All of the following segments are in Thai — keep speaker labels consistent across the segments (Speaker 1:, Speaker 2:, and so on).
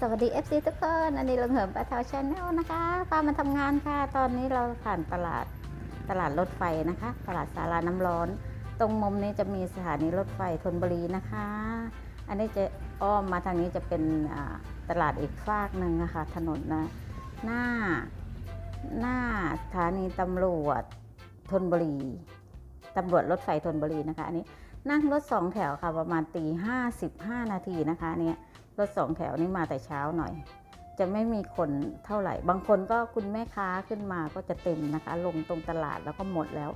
Speaker 1: สวัสดี FC ทุกคนอันนี้เราเหิมปลาเทาชาแนลนะคะพามาทำงานค่ะ ตอนนี้เราผ่านตลาดตลาดรถไฟนะคะ ตลาดสาราน้ำร้อน ตรงมุมนี้จะมีสถานีรถไฟธนบุรีนะคะ อันนี้จะอ้อมมาทางนี้จะเป็นตลาดอีกฝากหนึ่งนะคะ ถนนนะหน้าหน้าสถานีตำรวจธนบุรีตำรวจรถไฟธนบุรีนะคะ อันนี้นั่งรถสองแถวค่ะประมาณตีห้าสิบห้านาทีนะคะเนี่ย รถสองแถวนี่มาแต่เช้าหน่อย จะไม่มีคนเท่าไหร่ บางคนก็คุณแม่ค้าขึ้นมาก็จะเต็มนะคะ ลงตรงตลาดแล้วก็หมดแล้ว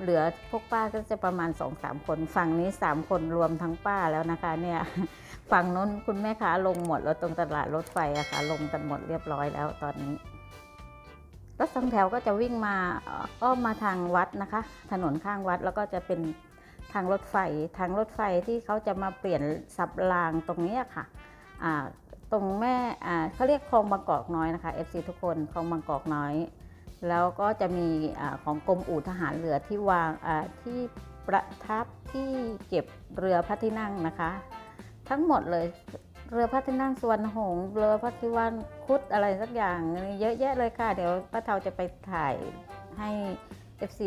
Speaker 1: เหลือพวกป้าก็จะประมาณ2องสามคน ฝั่งนี้3คนรวมทั้งป้าแล้วนะคะเนี่ยฝั่งนู้นคุณแม่ค้าลงหมดแล้วตรงตลาดรถไฟอะค่ะลงกันหมดเรียบร้อยแล้วตอนนี้รถสองแถวก็จะวิ่งมาอ้อมมาทางวัดนะคะ ถนนข้างวัดแล้วก็จะเป็น ทางรถไฟทางรถไฟที่เขาจะมาเปลี่ยนสับรางตรงนี้ค่ะตรงแม่เขาเรียกคลองบางกอกน้อยนะคะ FC ทุกคนคลองบางกอกน้อย แล้วก็จะมีอของกรมอู่ทหารเรือที่วางที่ประทับที่เก็บเรือพระที่นั่งนะคะ ทั้งหมดเลยเรือพระที่นั่งสวนหงเรือพระที่วันคุดอะไรสักอย่างเยอะแยะเลยค่ะ เดี๋ยวป้าเทาจะไปถ่ายให้ FC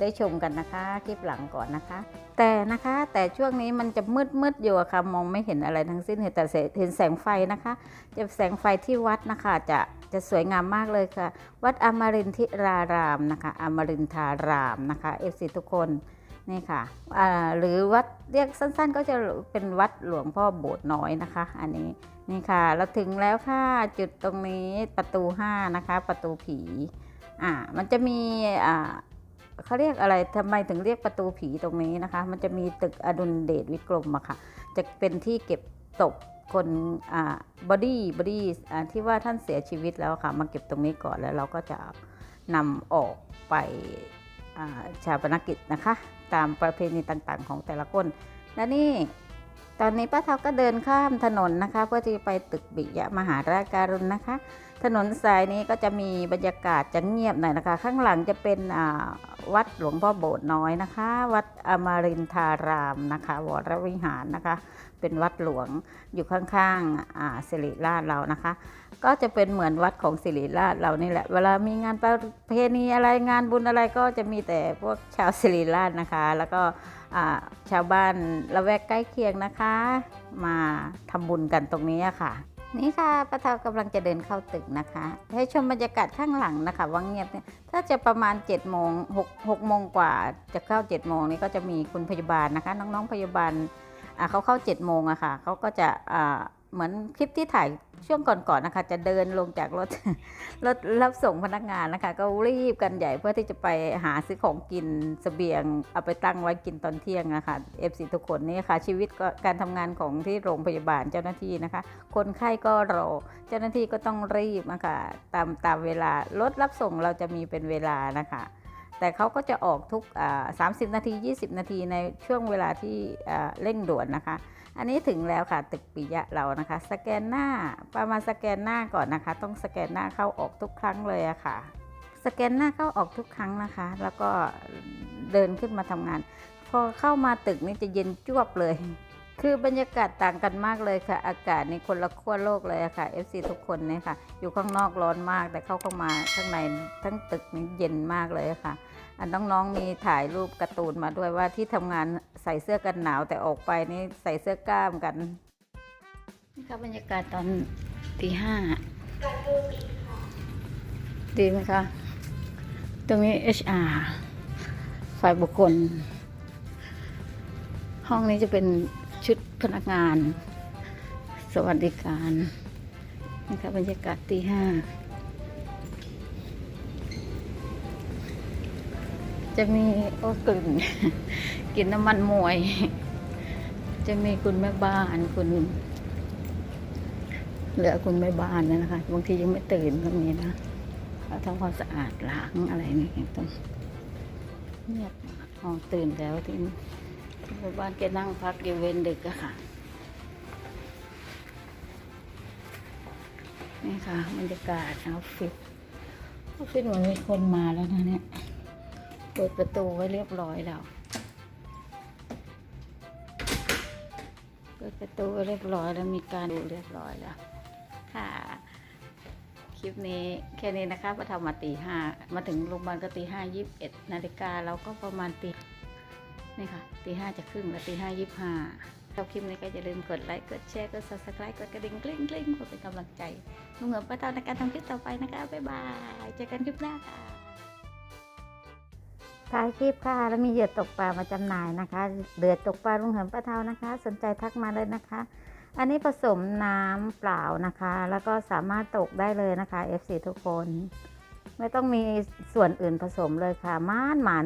Speaker 1: ได้ชมกันนะคะ คลิปหลังก่อนนะคะ แต่นะคะแต่ช่วงนี้มันจะมืดมืดอยู่ค่ะ มองไม่เห็นอะไรทั้งสิ้นเห็นแต่เห็นแสงไฟนะคะ จะแสงไฟที่วัดนะคะ จะจะสวยงามมากเลยค่ะ วัดอมรินทิรารามนะคะอมรินทารามนะคะ FC ทุกคนนี่ค่ะหรือวัดเรียกสั้นๆ ก็จะเป็นวัดหลวงพ่อโบสถ์น้อยนะคะ อันนี้นี่ค่ะ เราถึงแล้วค่ะ จุดตรงนี้ประตู 5 นะคะ ประตูผี อ่ามันจะมีอ่าเขาเรียกอะไรทำไมถึงเรียกประตูผีตรงนี้นะคะ มันจะมีตึกอดุลเดชวิกรมอะค่ะ จะเป็นที่เก็บศพคนอ่าบอดี้บอดี้ที่ว่าท่านเสียชีวิตแล้วค่ะ มาเก็บตรงนี้ก่อนแล้วเราก็จะนำออกไปอ่าชาปนกิจนะคะ ตามประเพณีต่างๆ ของแต่ละคนและนี่ ตอนนี้ป้าเทาก็เดินข้ามถนนนะคะ เพื่อที่ไปตึกบิยะมหาราชการุณนะคะ ถนนสายนี้ก็จะมีบรรยากาศจะเงียบหน่อยนะคะ ข้างหลังจะเป็นวัดหลวงพ่อโบสถ์น้อยนะคะ วัดอมรินทารามนะคะ วรวิหารนะคะ เป็นวัดหลวงอยู่ข้างๆสิริราชเรานะคะ ก็จะเป็นเหมือนวัดของสิริราชเรานี่แหละ เวลามีงานประเพณีอะไรงานบุญอะไรก็จะมีแต่พวกชาวสิริราชนะคะ แล้วก็ชาวบ้านละแวกใกล้เคียงนะคะมาทำบุญกันตรงนี้ค่ะ นี่ค่ะป้าเทากำลังจะเดินเข้าตึกนะคะ ให้ชมบรรยากาศข้างหลังนะคะว่างเงียบเนี่ยถ้าจะประมาณ7จ็ดโมงหกหกโมงกว่าจะเข้า7จ็ดโมงนี้ก็จะมีคุณพยาบาลนะคะ น้องๆพยาบาลเขาเข้า7จ็ดโมงอะค่ะเขาก็จะอ่า เหมือนคลิปที่ถ่ายช่วงก่อนๆนะคะ จะเดินลงจากรถรถรับส่งพนักงานนะคะ ก็รีบกันใหญ่เพื่อที่จะไปหาซื้อของกินเสบียง เอาไปตั้งไว้กินตอนเที่ยงนะคะ FC ทุกคนนี่ค่ะ ชีวิตก็การทำงานของที่โรงพยาบาลเจ้าหน้าที่นะคะ คนไข้ก็รอ เจ้าหน้าที่ก็ต้องรีบนะคะตามตามเวลารถรับส่งเราจะมีเป็นเวลานะคะ แต่เขาก็จะออกทุก 30 นาที 20 นาทีในช่วงเวลาที่เร่งด่วนนะคะ อันนี้ถึงแล้วค่ะตึกปิยะเรานะคะ สแกนหน้าประมาณสแกนหน้าก่อนนะคะ ต้องสแกนหน้าเข้าออกทุกครั้งเลยอะค่ะ สแกนหน้าเข้าออกทุกครั้งนะคะ แล้วก็เดินขึ้นมาทำงาน พอเข้ามาตึกนี่จะเย็นจ้วบเลยคือบรรยากาศต่างกันมากเลยค่ะ อากาศในคนละขั้วโลกเลยค่ะ FC ทุกคนเนี่ยค่ะ อยู่ข้างนอกร้อนมาก แต่เข้าเข้ามาข้างในทั้งตึกนี่เย็นมากเลยค่ะ นน้องๆมีถ่ายรูปการ์ตูนมาด้วยว่าที่ทำงานใส่เสื้อกันหนาวแต่ออกไปนี่ใส่เสื้อกล้ามกันนี่ค่ะบรรยากาศตอนตีห้าดีไหมคะ ตรงนี้ HR ฝ่ายบุคคล ห้องนี้จะเป็นชุดพนักงาน สวัสดิการนี่ค่ะบรรยากาศตีห้า จะมีโอ้กลิ่นกลิ่นน้ำมันมวย จะมีคุณแม่บ้านคุณเหลือคุณแม่บ้านนะนะคะบางทียังไม่ตื่นก็มีนะเขาทำความสะอาดล้างอะไรนี่ต้องเงียบอ๋อตื่นแล้วที่ที่แม่บ้านแกนั่งพักอยู่เวรดึกอะค่ะ นี่ค่ะบรรยากาศออฟฟิศออฟฟิศเหมือนมีคนมาแล้วนะเนี่ย ปิดประตูไว้เรียบร้อยแล้ว เปิดประตูไว้เรียบร้อยแล้วมีการดูเรียบร้อยแล้ว ค่ะ คลิปนี้แค่นี้นะคะประทำมาตีห้ามาถึงโรงพยาบาลก็ตีห้ายี่สิบเอ็ดนาฬิกาเราก็ประมาณตีนี่ค่ะตีห้าจะครึ่งแล้วตีห้ายี่สิบห้าชอบคลิปนี้ก็อย่าลืมกดไลค์กดแชร์กด subscribe กดกระดิ่งกลิ้งกลิ้งเพื่อเป็นกำลังใจลุงเหงือป้าเตาในการทำคลิปต่อไปนะคะ บ๊ายบาย เจอกันคลิปหน้าค่ะ ท้ายคลิปค่ะ แล้วมีเหยื่อตกปลามาจำหน่ายนะคะเดือดตกปลาลุงเหิมป้าเทานะคะ สนใจทักมาเลยนะคะ อันนี้ผสมน้ำเปล่านะคะ แล้วก็สามารถตกได้เลยนะคะ FC ทุกคน ไม่ต้องมีส่วนอื่นผสมเลยค่ะม่านหมาน